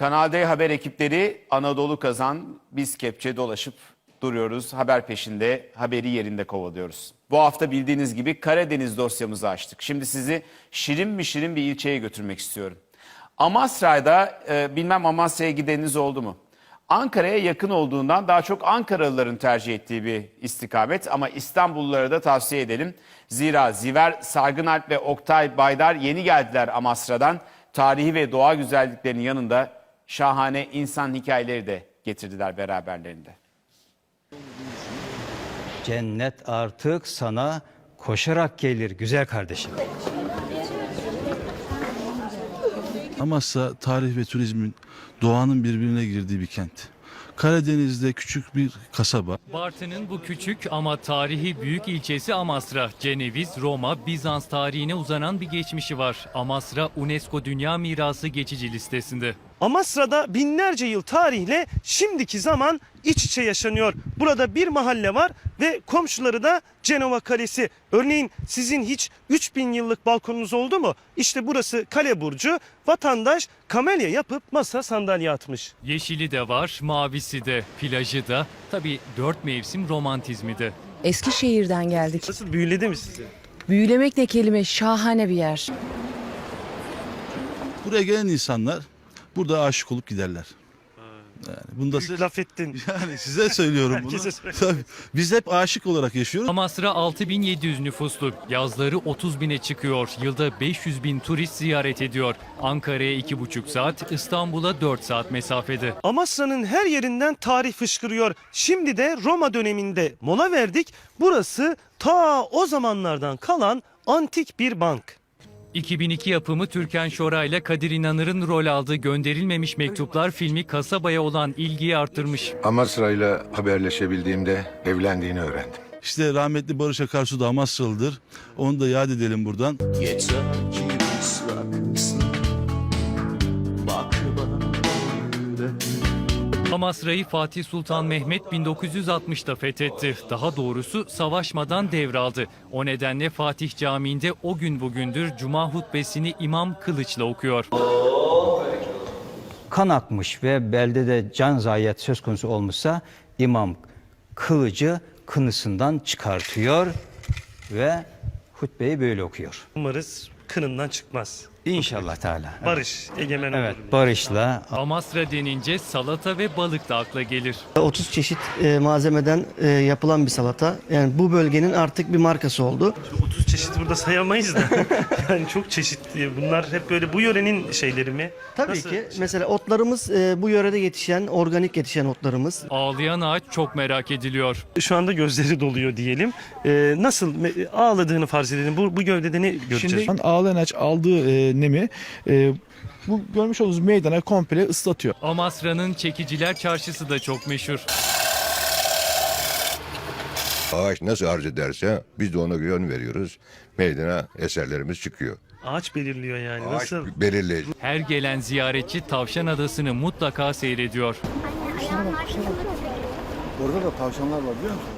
Kanal D haber ekipleri Anadolu Kazan, biz kepçe dolaşıp duruyoruz. Haber peşinde, haberi yerinde kovalıyoruz. Bu hafta bildiğiniz gibi Karadeniz dosyamızı açtık. Şimdi sizi şirin mi şirin bir ilçeye götürmek istiyorum. Amasra'da, e, bilmem Amasra'ya gideniniz oldu mu? Ankara'ya yakın olduğundan daha çok Ankaralıların tercih ettiği bir istikamet ama İstanbullulara da tavsiye edelim. Zira Ziver Sargınalp ve Oktay Baydar yeni geldiler Amasra'dan. Tarihi ve doğa güzelliklerinin yanında şahane insan hikayeleri de getirdiler beraberlerinde. Cennet artık sana koşarak gelir güzel kardeşim. Amasya tarih ve turizmin doğanın birbirine girdiği bir kent. Karadeniz'de küçük bir kasaba. Bartın'ın bu küçük ama tarihi büyük ilçesi Amasra. Ceneviz, Roma, Bizans tarihine uzanan bir geçmişi var. Amasra UNESCO Dünya Mirası geçici listesinde. Amasra'da binlerce yıl tarihle şimdiki zaman iç içe yaşanıyor. Burada bir mahalle var ve komşuları da Cenova Kalesi. Örneğin sizin hiç 3000 yıllık balkonunuz oldu mu? İşte burası kale burcu. Vatandaş kamelya yapıp masa sandalye atmış. Yeşili de var, mavisi de, plajı da, tabii dört mevsim romantizmi de. Eskişehir'den geldik. Nasıl büyüledi mi sizi? Büyülemek ne kelime şahane bir yer. Buraya gelen insanlar burada aşık olup giderler. Yani bunda Büyük laf ettin. yani size söylüyorum bunu. Herkese söyle. Tabii, biz hep aşık olarak yaşıyoruz. Amasra 6700 nüfuslu. Yazları 30 bine çıkıyor. Yılda 500 bin turist ziyaret ediyor. Ankara'ya 2,5 saat, İstanbul'a 4 saat mesafede. Amasra'nın her yerinden tarih fışkırıyor. Şimdi de Roma döneminde mola verdik. Burası ta o zamanlardan kalan antik bir bank. 2002 yapımı Türkan Şoray ile Kadir İnanır'ın rol aldığı Gönderilmemiş Mektuplar filmi kasabaya olan ilgiyi arttırmış. Amasra'yla haberleşebildiğimde evlendiğini öğrendim. İşte rahmetli Barış Akarsu da Amasralıdır. Onu da yad edelim buradan. Yeter ki Amasra'yı Fatih Sultan Mehmet 1960'da fethetti. Daha doğrusu savaşmadan devraldı. O nedenle Fatih Camii'nde o gün bugündür Cuma hutbesini İmam Kılıç'la okuyor. Kan akmış ve beldede can zayiat söz konusu olmuşsa imam kılıcı kınısından çıkartıyor ve hutbeyi böyle okuyor. Umarız kınından çıkmaz. İnşallah Teala. Evet. Barış, egemen Evet, olur. barışla Amasra denince salata ve balık da akla gelir. 30 çeşit e, malzemeden e, yapılan bir salata. Yani bu bölgenin artık bir markası oldu. 30 çeşit burada sayamayız da. yani çok çeşitli. Bunlar hep böyle bu yörenin şeyleri mi? Tabii Nasıl? ki mesela otlarımız e, bu yörede yetişen, organik yetişen otlarımız. Ağlayan ağaç çok merak ediliyor. Şu anda gözleri doluyor diyelim. Ee, nasıl me- ağladığını farz edelim. Bu, bu gövdede ne göreceğiz? Şimdi ağlayan ağaç aldığı e, nemi e, bu görmüş olduğunuz meydana komple ıslatıyor. Amasra'nın Çekiciler Çarşısı da çok meşhur. Ağaç nasıl arz ederse biz de ona yön veriyoruz. Meydana eserlerimiz çıkıyor. Ağaç belirliyor yani. Ağaç Nasıl? belirleyici. Her gelen ziyaretçi Tavşan Adası'nı mutlaka seyrediyor. Orada da tavşanlar var biliyor musun?